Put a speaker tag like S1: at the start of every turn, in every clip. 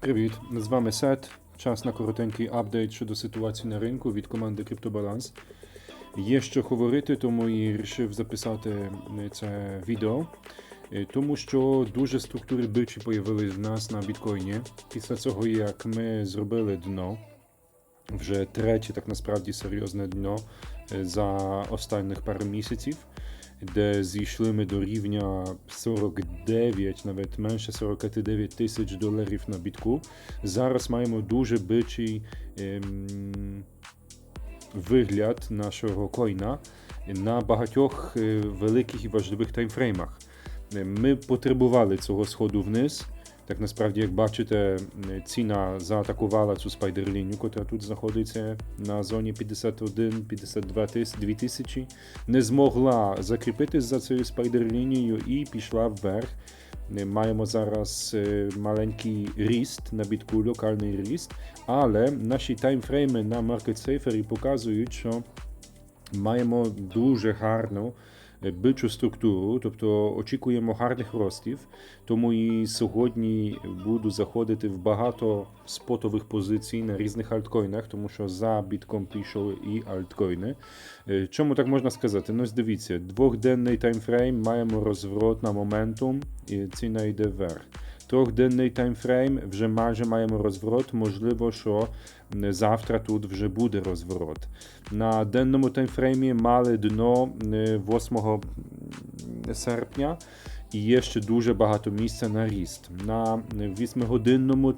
S1: Привіт, з вами Сет. Час на коротенький апдейт щодо ситуації на ринку від команди CryptoBalance. Є що говорити, тому і вирішив записати е, це відео, Е, тому що дуже структури бичі появились в нас на біткоїні. Після цього, як ми зробили дно, вже третє, так насправді серйозне дно е, за останніх пару місяців, де зійшли ми до рівня 49, навіть менше 49 тисяч доларів на бітку. Зараз маємо дуже бичий ем, вигляд нашого коїна на багатьох е, великих і важливих таймфреймах. Е, Ми потребували цього сходу вниз. Так насправді, як бачите, ціна заатакувала цю спайдерлінію, яка тут знаходиться на зоні 51-52 тисячі, не змогла закріпитись за цією спайдерлінією і пішла вверх. Е, Маємо зараз е, маленький ріст на бітку, локальний ріст, але наші таймфрейми на MarketSafer показують, що маємо дуже гарну бичу структуру, тобто очікуємо гарних ростів. Тому і сьогодні буду заходити в багато спотових позицій на різних альткоїнах, тому що за бітком пішли і альткоїни. Е, Чому так можна сказати? Ну, дивіться, двохденний таймфрейм маємо розворот на моментум, і ціна йде вверх. Трьохденний таймфрейм вже майже маємо розворот. Можливо, що завтра тут вже буде розворот. На денному таймфреймі мали дно е, 8 серпня. І є ще дуже багато місця на ріст. На 8-годинному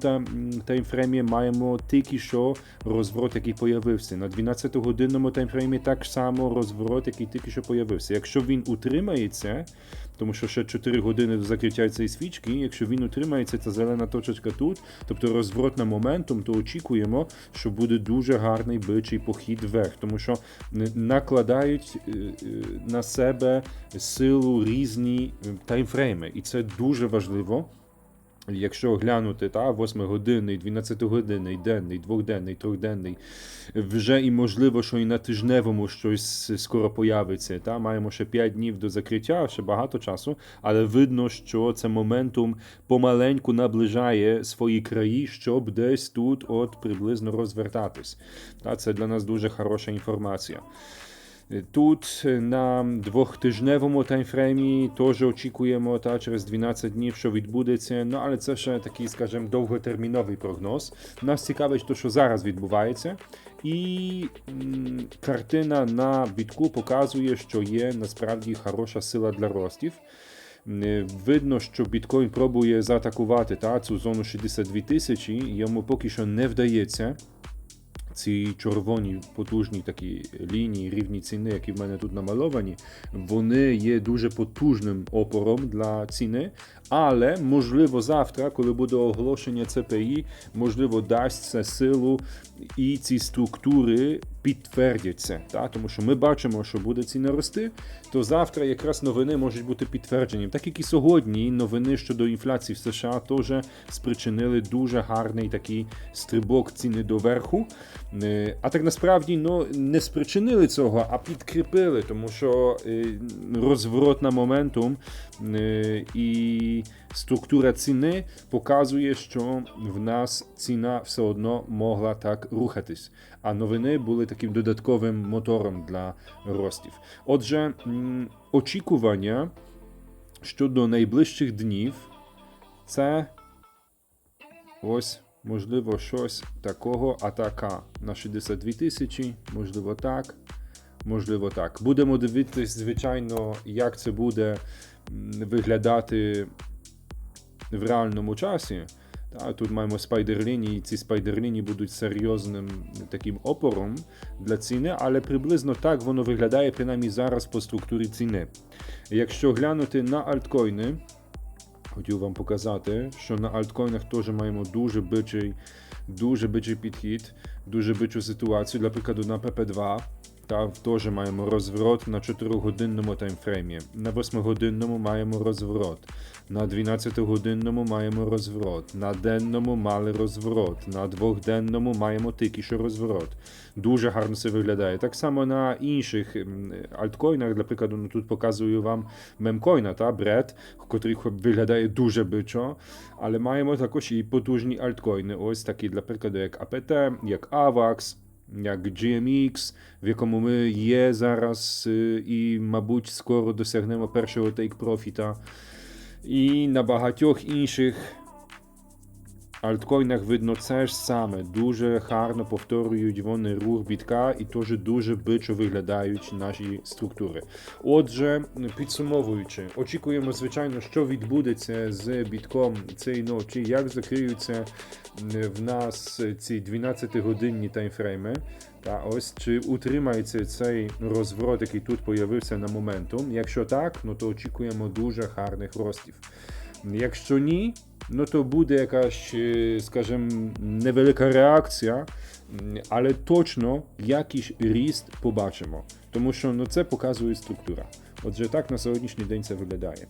S1: таймфреймі маємо тільки що розворот, який появився. На 12-годинному таймфреймі так само розворот, який тільки що появився. Якщо він утримається, тому що ще 4 години до закриття цієї свічки, якщо він утримається, ця зелена точечка тут, тобто розворот на моментум, то очікуємо, що буде дуже гарний бичий похід вверх, тому що накладають е, е, на себе силу різні таймфрейми, і це дуже важливо. Якщо глянути, та 8-годинний, 12-годинний, денний, двохденний, трьохденний, вже і можливо, що і на тижневому щось скоро появиться. Та маємо ще 5 днів до закриття, ще багато часу, але видно, що це моментум помаленьку наближає свої краї, щоб десь тут от приблизно розвертатись. Та це для нас дуже хороша інформація. Тут е, на двохтижневому таймфреймі теж очікуємо та через 12 днів, що відбудеться. Ну але це ще такий, скажімо, довготерміновий прогноз. Нас цікавить, те, що зараз відбувається. І м, картина на бітку показує, що є насправді хороша сила для ростів. Е, Видно, що біткоін пробує заатакувати та, цю зону 62 тисячі, йому поки що не вдається ці червоні потужні такі лінії, рівні ціни, які в мене тут намальовані, вони є дуже потужним опором для ціни. Але можливо завтра, коли буде оголошення ЦПІ, можливо, дасть це силу і ці структури підтвердяться. Та? Тому що ми бачимо, що буде ціна рости, то завтра якраз новини можуть бути підтверджені. Так як і сьогодні новини щодо інфляції в США теж спричинили дуже гарний такий стрибок ціни доверху. Е, А так насправді ну, не спричинили цього, а підкріпили, тому що е, розворот на моментум е, і структура ціни показує, що в нас ціна все одно могла так рухатись. А новини були таким додатковим мотором для ростів. Отже, очікування щодо найближчих днів це ось. Можливо, щось такого атака на 62 тисячі, можливо, так, можливо, так. Будемо дивитись, звичайно, як це буде виглядати в реальному часі. Та, тут маємо спайдерліні, і ці спайдерліні будуть серйозним таким опором для ціни, але приблизно так воно виглядає принаймні зараз по структурі ціни. Якщо глянути на альткоїни, хотів вам показати, що на альткоїнах теж маємо дуже бичий, дуже бичий підхід, дуже бичу ситуацію. Для прикладу, на PP2 та теж маємо розворот на 4-годинному таймфреймі. На 8-годинному маємо розворот. На 12-годинному маємо розворот. На денному мали розворот. На двохденному маємо тільки що розворот. Дуже гарно це виглядає. Так само на інших альткоїнах, для прикладу, ну, тут показую вам мемкоїна, та бред, котрий виглядає дуже бичо, але маємо також і потужні альткоїни. Ось такі, для прикладу, як APT, як AVAX, як GMX, в якому ми є зараз, е, і, мабуть, скоро досягнемо першого тейк-профіта. І на багатьох інших альткоїнах видно це ж саме. Дуже гарно повторюють вони рух бітка і теж дуже бичо виглядають наші структури. Отже, підсумовуючи, очікуємо, звичайно, що відбудеться з бітком цієї ночі, як закриються в нас ці 12-годинні таймфрейми. Та ось чи утримається цей розворот, який тут появився на моментум. Якщо так, ну то очікуємо дуже гарних ростів. Якщо ні, ну то буде якась, е, скажімо, невелика реакція, але точно якийсь ріст побачимо. Тому що ну, це показує структура. Отже, так на сьогоднішній день це виглядає.